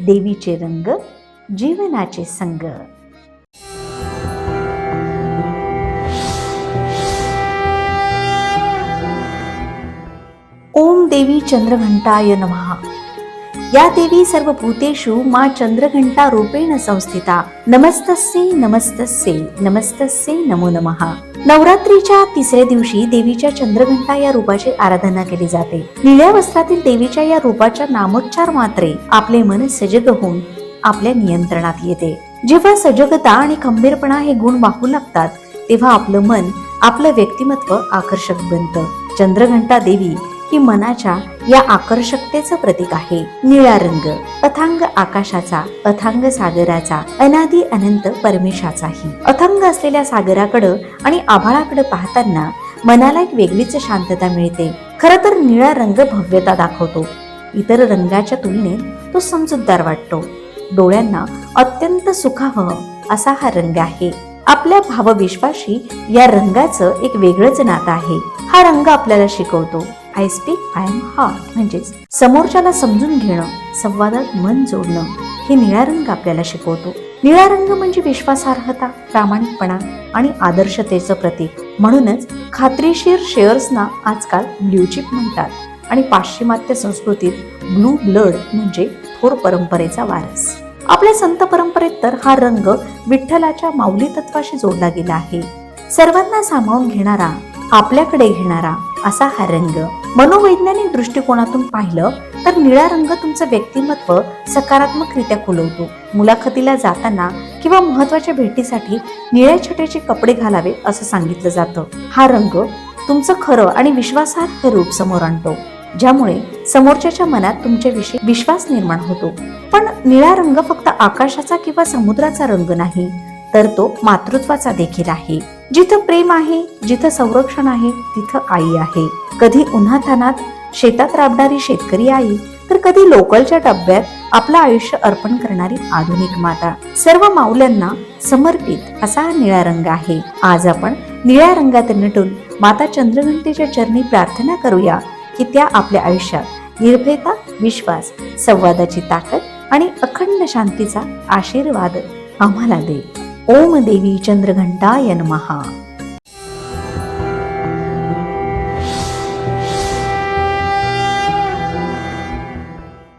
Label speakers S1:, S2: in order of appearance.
S1: देवीचे रंग जीवनाचे संग. ओम देवी चंद्रघंटाय नमः. या देवी सर्व भूतेषु मा चंद्रघंटा रूपेण संस्थिता. नमस्तस्य नमस्तस्य नमस्तस्य नमो नमः. नवरात्रीच्या तिसऱ्या दिवशी देवीच्या चंद्रघंटा या रूपाची आराधना केली जाते. निळ्या वस्त्रातील देवीच्या या रूपाच्या नामोच्चार मात्रे आपले मन सजग होऊन आपल्या नियंत्रणात येते. जेव्हा सजगता आणि खंबीरपणा हे गुण वाहू लागतात तेव्हा आपलं मन आपलं व्यक्तिमत्व आकर्षक बनतं. चंद्रघंटा देवी ही मनाच्या या आकर्षकतेचं प्रतीक आहे. निळा रंग अथांग आकाशाचा अथांग सागराचा अनादी अनंत परमेशाचाही. अथांग असलेल्या सागराकडं आणि आभाळाकडे पाहताना मनाला एक वेगळीच शांतता मिळते. खर तर निळा रंग भव्यता दाखवतो. इतर रंगाच्या तुलनेत तो समजूतदार वाटतो. डोळ्यांना अत्यंत सुखावह असा हा रंग आहे. आपल्या भावविश्वाशी या रंगाचं एक वेगळंच नातं आहे. हा रंग आपल्याला शिकवतो. I speak I am heart म्हणजेच समोरच्याला समजून घेणं संवादात मन जोडणं हे निळा रंग आपल्याला शिकवतो. निळा रंग म्हणजे विश्वासार्हता प्रामाणिकपणा आणि आदर्शतेचं प्रतीक. म्हणूनच खात्रीशीर शेअर्सना आजकाल ब्ल्यू चिप म्हणतात. आणि पाश्चिमात्य संस्कृतीत ब्लू ब्लड म्हणजे थोर परंपरेचा वारस. आपल्या संत परंपरेत तर हा रंग विठ्ठलाच्या माऊली तत्वाशी जोडला गेला आहे. सर्वांना सामावून घेणारा आपल्याकडे घेणारा असा हा रंग. मनोवैज्ञानिक दृष्टिकोनातून पाहिलं तर निळा रंग तुमचं व्यक्तिमत्व सकारात्मकरित्या खुलवतो मुलाखतीला जाताना किंवा महत्त्वाच्या भेटीसाठी निळ्या छटेचे कपडे घालावे असं सांगितलं जातं. हा रंग तुमचं खरं आणि विश्वासार्ह रूप समोर आणतो ज्यामुळे समोरच्याच्या मनात तुमच्याविषयी विश्वास निर्माण होतो. पण निळा रंग फक्त आकाशाचा किंवा समुद्राचा रंग नाही तर तो मातृत्वाचा देखील आहे. जिथं प्रेम आहे जिथं संरक्षण आहे तिथं आई आहे. कधी उन्हातानात शेतात राबणारी शेतकरी आई तर कधी लोकलच्या डब्यात आपलं आयुष्य अर्पण करणारी आधुनिक माता. सर्व माऊल्यांना समर्पित असा हा निळा रंग आहे. आज आपण निळ्या रंगात नटून माता चंद्रघंटेच्या चरणी प्रार्थना करूया की त्या आपल्या आयुष्यात निर्भयता विश्वास संवादाची ताकद आणि अखंड शांतीचा आशीर्वाद आम्हाला दे. ओम देवी चंद्रघंटाय नमहा